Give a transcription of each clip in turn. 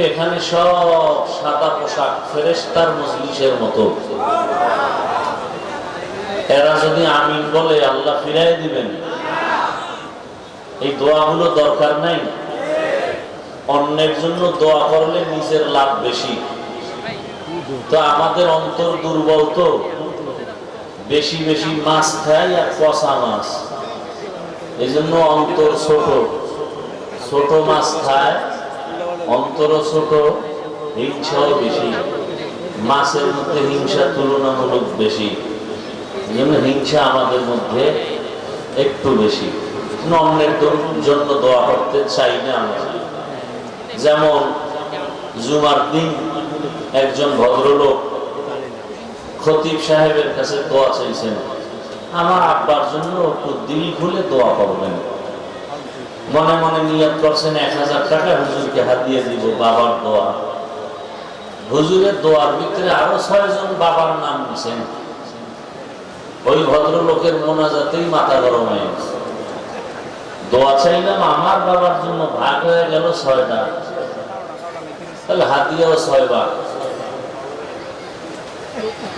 এখানে সব সাদা পোশাক ফেরেস্তার মজলিসের মতো। এরা যদি আমিন বলে, আল্লাহ ফিরাই দিবেন। এই দোয়াগুলো দরকার নাই। অন্যের জন্য দোয়া করলে নিজের লাভ বেশি। তো আমাদের অন্তর দুর্বল তো। বেশি বেশি মাছ খাই আর কষা মাছ। এই জন্য অন্তর ছোট। ছোট মাছ খায়। অন্তর ছোট, হিংসাও বেশি। মাছের মধ্যে হিংসা তুলনামূলক বেশি। হিংসা আমাদের মধ্যে একটু বেশি। অন্যের জন্য দোয়া করতে চাই না আমরা। যেমন জুমার দিন একজন ভদ্রলোক খতিব সাহেবের কাছে দোয়া চাইছেন, আমার আব্বার জন্য একটু দিল খুলে দোয়া করবেন। মনে মনে নিয়ত করছেন, এক হাজার টাকা হুজুরকে হাত দিয়ে দিব, বাবার দোয়া। হুজুরের দোয়ার ভিতরে আরও ছয়জন বাবার নাম দিছেন ওই ভদ্রলোকের মোনাজাতেই মাথা গরম হয়ে গেছে। দোয়া চাইলাম, আমার বাবার জন্য ভাগ হয়ে গেল ছয়টা। তাহলে হাতিয়াও ছয় বার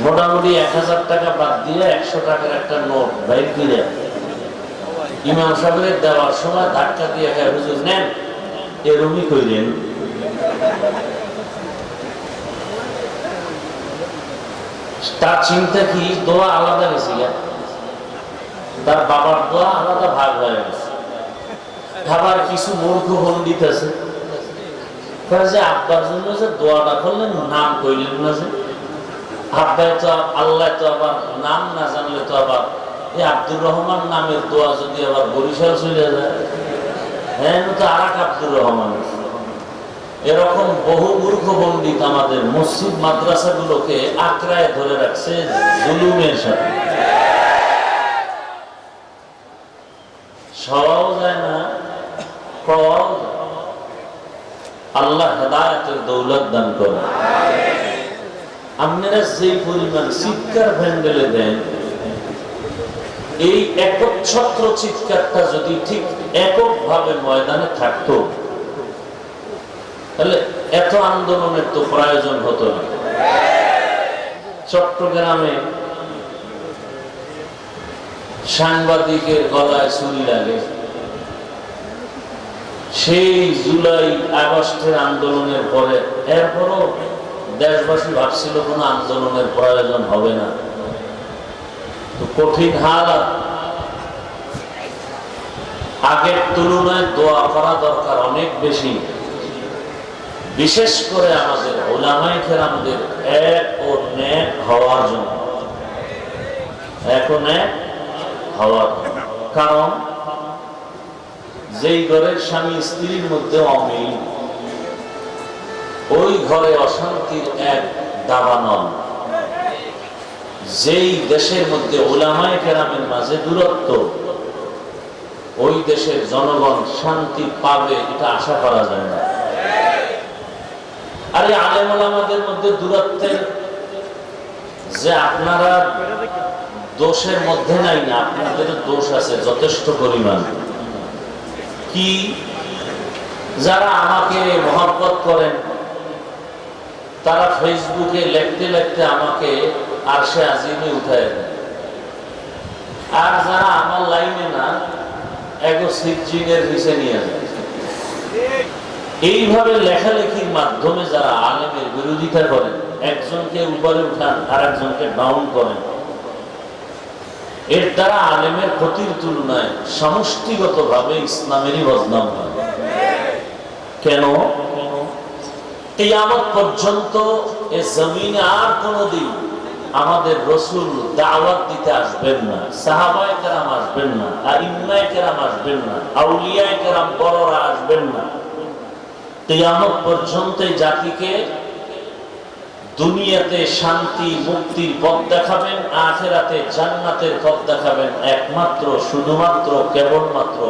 মোটামুটি এক হাজার টাকা বাদ দিয়ে একশো টাকার একটা নোট বাইর করে ইমাম সাহেবের দেওয়ার সময় ধাক্কা দিয়ে খায় হুজুর নেন। এরমই কইলেন তার চিন্তা কি? দোয়া আলাদা গেছে তার বাবার দোয়া আলাদা ভাগ হয়ে গেছে। আবার কিছু মূর্খ পণ্ডিত কয় যে আব্বার জন্য যে দোয়াটা করলেন, নাম কইলেন না যে। আব্বাই তো আল্লাহ তো আবার নাম না জানলে তো আবার এই আব্দুর রহমান নামের দোয়া যদি আবার বরিশাল চলে যায় হ্যাঁ তো আর এক আব্দুর রহমান। এরকম বহু মূর্খ পণ্ডিত আমাদের মসজিদ মাদ্রাসাগুলোকে আঁকড়ায় ধরে রাখছে জুলুমের সাথে। সবাও যায় না পাওয়াও আল্লাহ হেদায়তের দৌলত দান করে আপনারা যে পরিমাণ চিৎকার ভ্যান্ডেলে দেন এই একচ্ছত্র চিৎকারটা যদি ঠিক এককভাবে ময়দানে থাকতো, তাহলে এত আন্দোলনের তো প্রয়োজন হতো না। চট্টগ্রামে সাংবাদিকের গলায় ছুরি লাগে। সেই জুলাই আগস্টের আন্দোলনের পরে এরপরও দেশবাসী ভাবছিল কোনো আন্দোলনের প্রয়োজন হবে না। কঠিন হালাত। আগের তুলনায় দোয়া করা দরকার অনেক বেশি। বিশেষ করে আমাদের ওলামাই কেরামদের এক ও ন্যাক হওয়ার জন্য। এক ও ন্যাক হওয়ার কারণ যেই ঘরের স্বামী স্ত্রীর মধ্যে অমিল, ওই ঘরে অশান্তির এক দাবানল। যেই দেশের মধ্যে ওলামায় কেরামের মাঝে দূরত্ব, ওই দেশের জনগণ শান্তি পাবে, এটা আশা করা যায় না। আরে আলেম ওলামাদের মধ্যে দূরত্বের যে আপনারা দোষের মধ্যে নাই না, আপনাদের দোষ আছে, যথেষ্ট পরিমাণ। কি? যারা আমাকে মহব্বত করেন, তারা ফেসবুকে লিখতে লিখতে আমাকে আর সে আজিমে উঠায় দেয়। আর যারা আমার লাইনে না এগো সিজিনের নিচে নিয়ে যায়। এইভাবে লেখালেখির মাধ্যমে যারা আলেমের বিরোধিতা করেন একজনকে উপরে উঠান আর একজনকে ডাউন করেন। এর দ্বারা আলেমের ক্ষতির তুলনায় সমষ্টিগত ভাবে ইসলামেরই বদনাম হয়। কেন? এই আমার পর্যন্ত এ জমিনে আর কোনদিন আমাদের রসুল দাওয়াত দিতে আসবেন না, সাহাবায় কেরাম আসবেন না আর ইম্মায় কেরাম আসবেন না, আউলিয়ায় কেরাম বড়রা আসবেন না। কিয়ামত পর্যন্ত জাতিকে দুনিয়াতে শান্তি, মুক্তির পথ দেখাবেন, আখেরাতে জান্নাতের পথ দেখাবেন, একমাত্র, শুধুমাত্র, কেবলমাত্র